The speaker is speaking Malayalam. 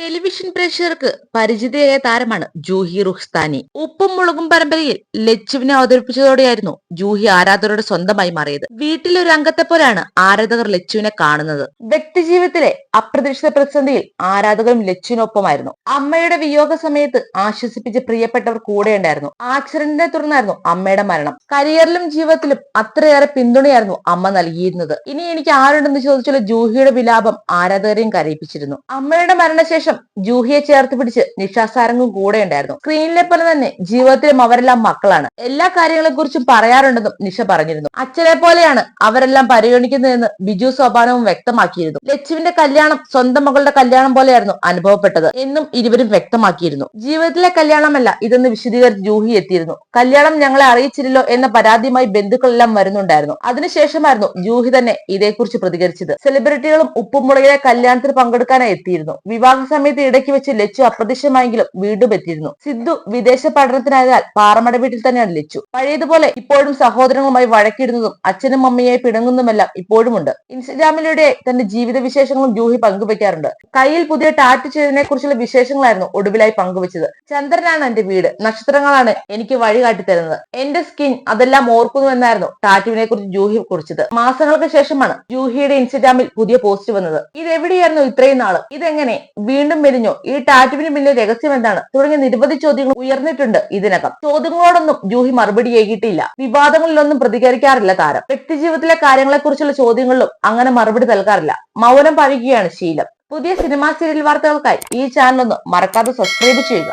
ടെലിവിഷൻ പ്രേക്ഷകർക്ക് പരിചിതയായ താരമാണ് ജൂഹി റുഖ്സ്ഥാനി ഉപ്പും മുളകും പരമ്പരയിൽ ലച്ചുവിനെ അവതരിപ്പിച്ചതോടെയായിരുന്നു ജൂഹി ആരാധകരുടെ സ്വന്തമായി മാറിയത്. വീട്ടിലൊരു അംഗത്തെ പോലെയാണ് ആരാധകർ ലച്ചുവിനെ കാണുന്നത്. വ്യക്തിജീവിതത്തിലെ അപ്രതീക്ഷിത പ്രതിസന്ധിയിൽ ആരാധകരും ലച്ചുവിനൊപ്പമായിരുന്നു. അമ്മയുടെ വിയോഗ സമയത്ത് ആശ്വസിപ്പിച്ച പ്രിയപ്പെട്ടവർ കൂടെയുണ്ടായിരുന്നു. ആക്സിഡന്റിനെ തുടർന്നായിരുന്നു അമ്മയുടെ മരണം. കരിയറിലും ജീവിതത്തിലും അത്രയേറെ പിന്തുണയായിരുന്നു അമ്മ നൽകിയിരുന്നത്. ഇനി എനിക്ക് ആരുണ്ടെന്ന് ചോദിച്ചുള്ള ജൂഹിയുടെ വിലാപം ആരാധകരെയും കരയിപ്പിച്ചിരുന്നു. അമ്മയുടെ മരണശേഷം ജൂഹിയെ ചേർത്ത് പിടിച്ച് നിഷാസാരംഗും കൂടെ ഉണ്ടായിരുന്നു. സ്ക്രീനിലെ പോലെ തന്നെ ജീവിതത്തിലും അവരെല്ലാം മക്കളാണ്. എല്ലാ കാര്യങ്ങളെ കുറിച്ചും പറയാറുണ്ടെന്നും നിഷ പറഞ്ഞിരുന്നു. അച്ഛനെ പോലെയാണ് അവരെല്ലാം പരിഗണിക്കുന്നതെന്ന് ബിജു സോപാനവും വ്യക്തമാക്കിയിരുന്നു. ലച്ചുവിന്റെ കല്യാണം സ്വന്തം മകളുടെ കല്യാണം പോലെയായിരുന്നു അനുഭവപ്പെട്ടത് എന്നും ഇരുവരും വ്യക്തമാക്കിയിരുന്നു. ജീവിതത്തിലെ കല്യാണമല്ല ഇതെന്ന് വിശദീകരിച്ച് ജൂഹി എത്തിയിരുന്നു. കല്യാണം ഞങ്ങളെ അറിയിച്ചില്ലല്ലോ എന്ന പരാതിയുമായി ബന്ധുക്കളെല്ലാം വരുന്നുണ്ടായിരുന്നു. അതിനുശേഷമായിരുന്നു ജൂഹി തന്നെ ഇതേക്കുറിച്ച് പ്രതികരിച്ചത്. സെലിബ്രിറ്റികളും ഉപ്പുമുളകിലെ കല്യാണത്തിൽ പങ്കെടുക്കാനായി എത്തിയിരുന്നു. വിവാഹ സമയത്ത് ഇടയ്ക്ക് വെച്ച് ലച്ചു അപ്രത്യക്ഷമായെങ്കിലും വീണ്ടും എത്തിയിരുന്നു. സിദ്ധു വിദേശ പഠനത്തിനായതാൽ പാറമട വീട്ടിൽ തന്നെയാണ് ലച്ചു. പഴയതുപോലെ ഇപ്പോഴും സഹോദരങ്ങളുമായി വഴക്കിടുന്നതും അച്ഛനും അമ്മയെ പിണങ്ങുന്നതുമെല്ലാം ഇപ്പോഴുമുണ്ട്. ഇൻസ്റ്റഗ്രാമിലൂടെ തന്റെ ജീവിത വിശേഷങ്ങളും ജൂഹി പങ്കുവെക്കാറുണ്ട്. കയ്യിൽ പുതിയ ടാറ്റു ചെയ്തതിനെ കുറിച്ചുള്ള വിശേഷങ്ങളായിരുന്നു ഒടുവിലായി പങ്കുവച്ചത്. ചന്ദ്രനാണ് എന്റെ വീട്. നക്ഷത്രങ്ങളാണ് എനിക്ക് വഴി കാട്ടിത്തരുന്നത് എന്റെ സ്കിൻ അതെല്ലാം ഓർക്കുന്നു എന്നായിരുന്നു ടാറ്റുവിനെ കുറിച്ച് ജൂഹി കുറിച്ചത്. മാസങ്ങൾക്ക് ശേഷമാണ് ജൂഹിയുടെ ഇൻസ്റ്റഗ്രാമിൽ പുതിയ പോസ്റ്റ് വന്നത്. ഇതെവിടെയായിരുന്നു ഇത്രയും നാൾ? ഇതെങ്ങനെ? വീണ്ടും മെലിഞ്ഞോ. ഈ ടാറ്റുവിന് പിന്നിലെ രഹസ്യം എന്താണ്? തുടങ്ങിയ നിരവധി ചോദ്യങ്ങൾ ഉയർന്നിട്ടുണ്ട് ഇതിനകം. ചോദ്യങ്ങളോടൊന്നും ജൂഹി മറുപടി ഏകിയിട്ടില്ല. വിവാദങ്ങളിലൊന്നും പ്രതികരിക്കാറില്ല താരം. വ്യക്തിജീവിതത്തിലെ കാര്യങ്ങളെക്കുറിച്ചുള്ള ചോദ്യങ്ങളിലും അങ്ങനെ മറുപടി നൽകാറില്ല. മൗനം പഴിക്കുകയാണ് ശീലം. പുതിയ സിനിമാ സീരിയൽ വാർത്തകൾക്കായി ഈ ചാനൽ ഒന്ന് മറക്കാതെ സബ്സ്ക്രൈബ് ചെയ്യുക.